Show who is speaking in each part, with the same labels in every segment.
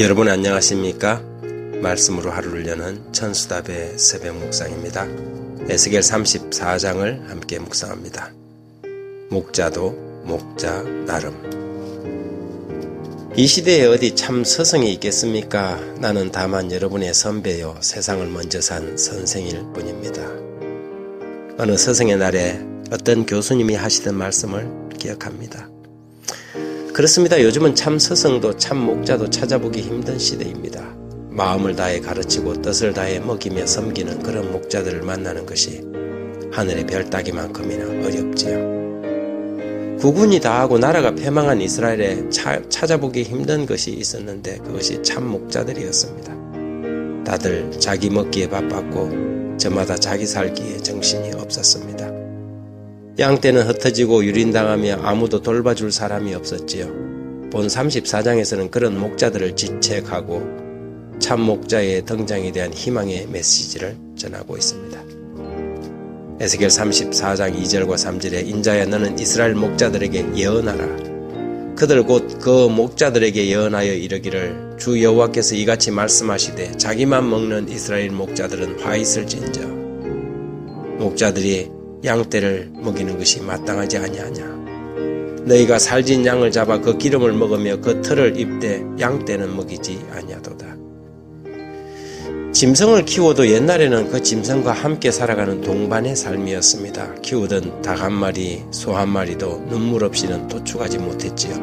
Speaker 1: 여러분 안녕하십니까? 말씀으로 하루를 여는 천수답의 새벽 묵상입니다. 에스겔 34장을 함께 묵상합니다. 목자도 목자 나름 이 시대에 어디 참 서성이 있겠습니까? 나는 다만 여러분의 선배요 세상을 먼저 산 선생일 뿐입니다. 어느 서성의 날에 어떤 교수님이 하시던 말씀을 기억합니다. 그렇습니다. 요즘은 참 스승도 참 목자도 찾아보기 힘든 시대입니다. 마음을 다해 가르치고 뜻을 다해 먹이며 섬기는 그런 목자들을 만나는 것이 하늘의 별 따기만큼이나 어렵지요. 구군이 다하고 나라가 패망한 이스라엘에 차, 찾아보기 힘든 것이 있었는데 그것이 참 목자들이었습니다. 다들 자기 먹기에 바빴고 저마다 자기 살기에 정신이 없었습니다. 양 떼는 흩어지고 유린당하며 아무도 돌봐줄 사람이 없었지요. 본 34장에서는 그런 목자들을 지책하고 참 목자의 등장에 대한 희망의 메시지를 전하고 있습니다. 에스겔 34장 2절과 3절에 인자야 너는 이스라엘 목자들에게 예언하라. 그들 곧 그 목자들에게 예언하여 이르기를 주 여호와께서 이같이 말씀하시되 자기만 먹는 이스라엘 목자들은 화 있을진저 목자들이 양떼를 먹이는 것이 마땅하지 아니하냐 너희가 살진 양을 잡아 그 기름을 먹으며 그 털을 입되 양떼는 먹이지 아니하도다 짐승을 키워도 옛날에는 그 짐승과 함께 살아가는 동반의 삶이었습니다. 키우던 닭 한 마리, 소 한 마리도 눈물 없이는 도축하지 못했지요.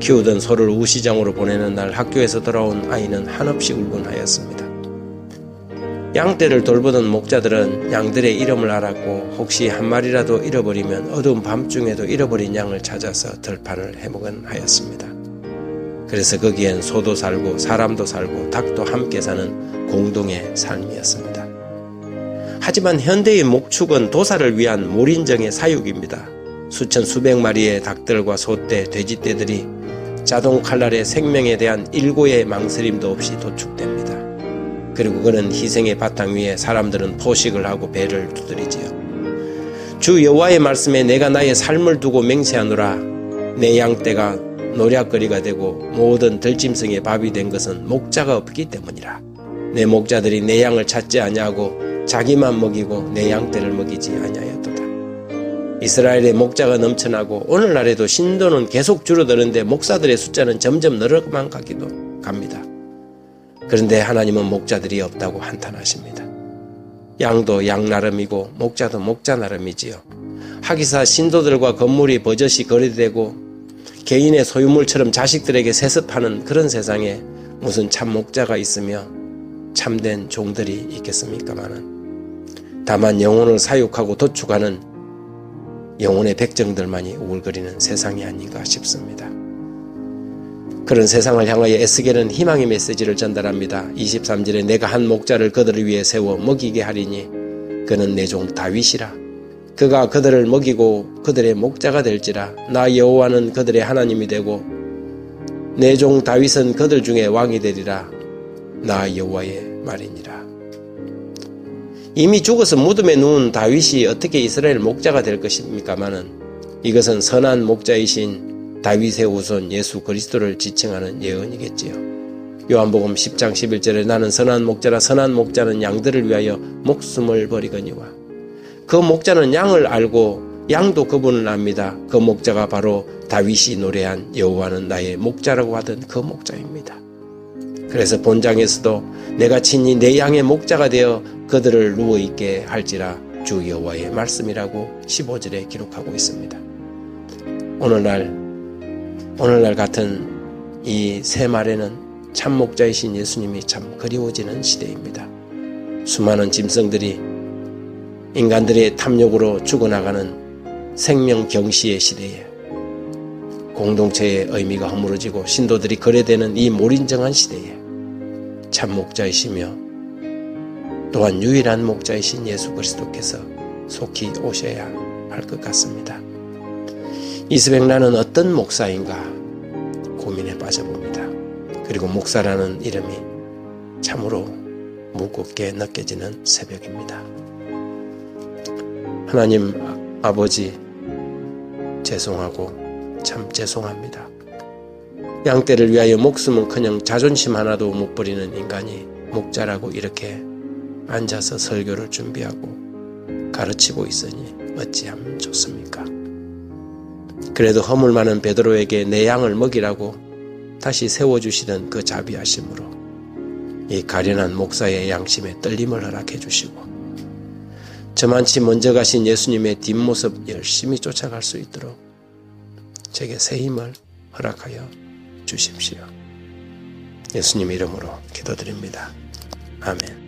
Speaker 1: 키우던 소를 우시장으로 보내는 날 학교에서 돌아온 아이는 한없이 울곤 하였습니다. 양떼를 돌보던 목자들은 양들의 이름을 알았고 혹시 한 마리라도 잃어버리면 어두운 밤중에도 잃어버린 양을 찾아서 들판을 해먹은 하였습니다. 그래서 거기엔 소도 살고 사람도 살고 닭도 함께 사는 공동의 삶이었습니다. 하지만 현대의 목축은 도사를 위한 몰인정의 사육입니다. 수천 수백 마리의 닭들과 소떼, 돼지떼들이 자동 칼날의 생명에 대한 일고의 망설임도 없이 도축됩니다. 그리고 그는 희생의 바탕 위에 사람들은 포식을 하고 배를 두드리지요. 주 여호와의 말씀에 내가 나의 삶을 두고 맹세하노라 내 양떼가 노략거리가 되고 모든 들짐승의 밥이 된 것은 목자가 없기 때문이라. 내 목자들이 내 양을 찾지 아니하고 자기만 먹이고 내 양떼를 먹이지 아니하였도다. 이스라엘의 목자가 넘쳐나고 오늘날에도 신도는 계속 줄어드는데 목사들의 숫자는 점점 늘어만 가기도 갑니다. 그런데 하나님은 목자들이 없다고 한탄하십니다. 양도 양 나름이고 목자도 목자 나름이지요. 하기사 신도들과 건물이 버젓이 거래되고 개인의 소유물처럼 자식들에게 세습하는 그런 세상에 무슨 참 목자가 있으며 참된 종들이 있겠습니까마는 다만 영혼을 사육하고 도축하는 영혼의 백정들만이 우울거리는 세상이 아닌가 싶습니다. 그런 세상을 향하여 에스겔은 희망의 메시지를 전달합니다. 23절에 내가 한 목자를 그들을 위해 세워 먹이게 하리니 그는 내 종 다윗이라. 그가 그들을 먹이고 그들의 목자가 될지라. 나 여호와는 그들의 하나님이 되고 내 종 다윗은 그들 중에 왕이 되리라. 나 여호와의 말이니라. 이미 죽어서 무덤에 누운 다윗이 어떻게 이스라엘 목자가 될 것입니까마는 이것은 선한 목자이신 다윗의 후손 예수 그리스도를 지칭하는 예언이겠지요. 요한복음 10장 11절에 나는 선한 목자라 선한 목자는 양들을 위하여 목숨을 버리거니와 그 목자는 양을 알고 양도 그분을 압니다. 그 목자가 바로 다윗이 노래한 여호와는 나의 목자라고 하던 그 목자입니다. 그래서 본장에서도 내가 친히 내 양의 목자가 되어 그들을 누워 있게 할지라 주 여호와의 말씀이라고 15절에 기록하고 있습니다. 오늘날 오늘날 같은 이 새 말에는 참 목자이신 예수님이 참 그리워지는 시대입니다. 수많은 짐승들이 인간들의 탐욕으로 죽어나가는 생명 경시의 시대에 공동체의 의미가 허물어지고 신도들이 거래되는 이 몰인정한 시대에 참 목자이시며 또한 유일한 목자이신 예수 그리스도께서 속히 오셔야 할 것 같습니다. 이스백 나는 어떤 목사인가 고민에 빠져봅니다. 그리고 목사라는 이름이 참으로 무겁게 느껴지는 새벽입니다. 하나님 아버지 죄송하고 참 죄송합니다. 양떼를 위하여 목숨은 그냥 자존심 하나도 못 버리는 인간이 목자라고 이렇게 앉아서 설교를 준비하고 가르치고 있으니 어찌하면 좋습니까? 그래도 허물 많은 베드로에게 내 양을 먹이라고 다시 세워주시던 그 자비하심으로 이 가련한 목사의 양심에 떨림을 허락해 주시고 저만치 먼저 가신 예수님의 뒷모습 열심히 쫓아갈 수 있도록 제게 새 힘을 허락하여 주십시오. 예수님 이름으로 기도드립니다. 아멘.